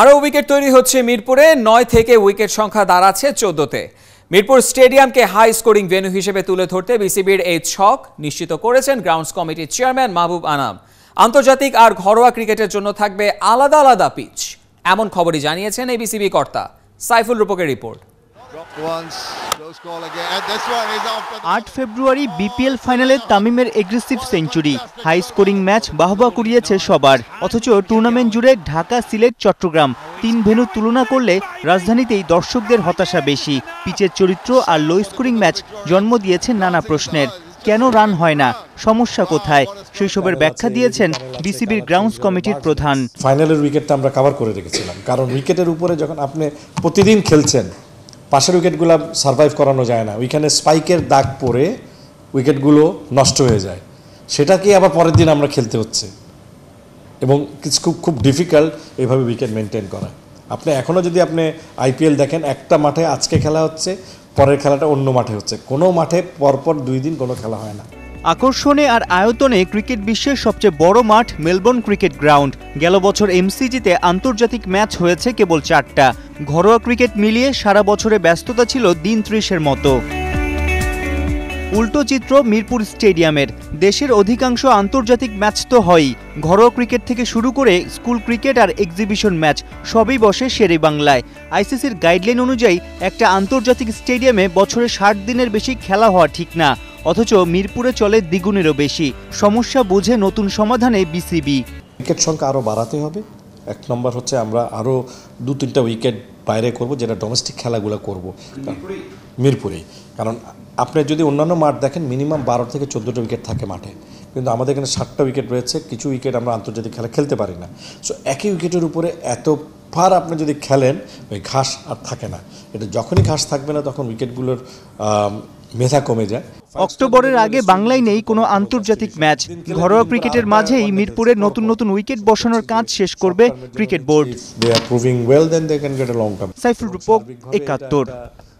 আরও উইকেট তৈরি হচ্ছে মিরপুরে। নয় থেকে উইকেট সংখ্যা দাঁড়াচ্ছে চোদ্দতে। মিরপুর স্টেডিয়ামকে হাই স্কোরিং ভেন্যু হিসেবে তুলে ধরতে বিসিবির এই ছক নিশ্চিত করেছেন গ্রাউন্ডস কমিটির চেয়ারম্যান মাহবুব আনাম। আন্তর্জাতিক আর ঘরোয়া ক্রিকেটের জন্য থাকবে আলাদা আলাদা পিচ। এমন খবরই জানিয়েছেন এই বিসিবি কর্তা সাইফুল রূপকের রিপোর্ট। আট ফেব্রুয়ারি বিপিএল ফাইনালে তামিমের aggressive century high scoring match বাহবা কুড়িয়েছে সবার। অথচ টুর্নামেন্ট জুড়ে ঢাকা সিলেট চট্টগ্রাম তিন ভেন্যু তুলনা করলে রাজধানীতেই দর্শকদের হতাশা বেশি। পিচের চরিত্র আর লো স্কোরিং ম্যাচ জন্ম দিয়েছে নানা প্রশ্নের। কেন রান হয় না? সমস্যা কোথায়? শৈশবের ব্যাখ্যা দিয়েছেন বিসিবির গ্রাউন্ডস কমিটির প্রধান। ফাইনালের উইকেটটা আমরা কভার করে রেখেছিলাম। কারণ উইকেটের উপরে যখন আপনি প্রতিদিন খেলছেন পাশের উইকেটগুলো সারভাইভ করানো যায় না। ওইখানে স্পাইকের দাগ পরে উইকেটগুলো নষ্ট হয়ে যায়। সেটাকে আবার পরের দিন আমরা খেলতে হচ্ছে। এবং কিছু খুব খুব ডিফিকাল্ট এইভাবে উইকেট মেনটেন করা। আপনি এখনও যদি আপনি আইপিএল দেখেন, একটা মাঠে আজকে খেলা হচ্ছে, পরের খেলাটা অন্য মাঠে হচ্ছে। কোনো মাঠে পরপর দুই দিন কোনো খেলা হয় না। আকর্ষণে আর আয়তনে ক্রিকেট বিশ্বের সবচেয়ে বড় মাঠ মেলবোর্ন ক্রিকেট গ্রাউন্ড। গেল বছর এমসিজিতে আন্তর্জাতিক ম্যাচ হয়েছে কেবল চারটা। ঘরোয়া ক্রিকেট মিলিয়ে সারা বছরে ব্যস্ততা ছিল দিন ত্রিশের মতো। উল্টো চিত্র মিরপুর স্টেডিয়ামের। দেশের অধিকাংশ আন্তর্জাতিক ম্যাচ তো হয়ই। ঘরোয়া ক্রিকেট থেকে শুরু করে স্কুল ক্রিকেট আর এক্সিবিশন ম্যাচ সবই বসে শেরে বাংলায়। আইসিসির গাইডলাইন অনুযায়ী একটা আন্তর্জাতিক স্টেডিয়ামে বছরে ষাট দিনের বেশি খেলা হওয়া ঠিক না। অথচ মিরপুরে চলে দ্বিগুণেরও বেশি। সমস্যা বুঝে নতুন সমাধানে বিসিবি। উইকেট সংখ্যা আরও বাড়াতে হবে। এক নম্বর হচ্ছে আমরা আরও দু তিনটা উইকেট বাইরে করব যেটা ডোমেস্টিক খেলাগুলো করব। মিরপুরেই? কারণ আপনি যদি অন্যান্য মাঠ দেখেন মিনিমাম বারো থেকে চোদ্দোটা উইকেট থাকে মাঠে। কিন্তু আমাদের এখানে ষাটটা উইকেট রয়েছে কিছু উইকেট আমরা আন্তর্জাতিক খেলা খেলতে পারি না। সো একই উইকেটের উপরে এত ফার আপনি যদি খেলেন ওই ঘাস আর থাকে না। এটা যখনই ঘাস থাকবে না তখন উইকেটগুলোর মেধা কমে যায়। অক্টোবরের আগে বাংলায় নেই কোনো আন্তর্জাতিক ম্যাচ। ঘরোয়া ক্রিকেটের মাঝেই মিরপুরে নতুন নতুন উইকেট বসানোর কাজ শেষ করবে ক্রিকেট বোর্ড। সাইফুল রূপক একাত্তর।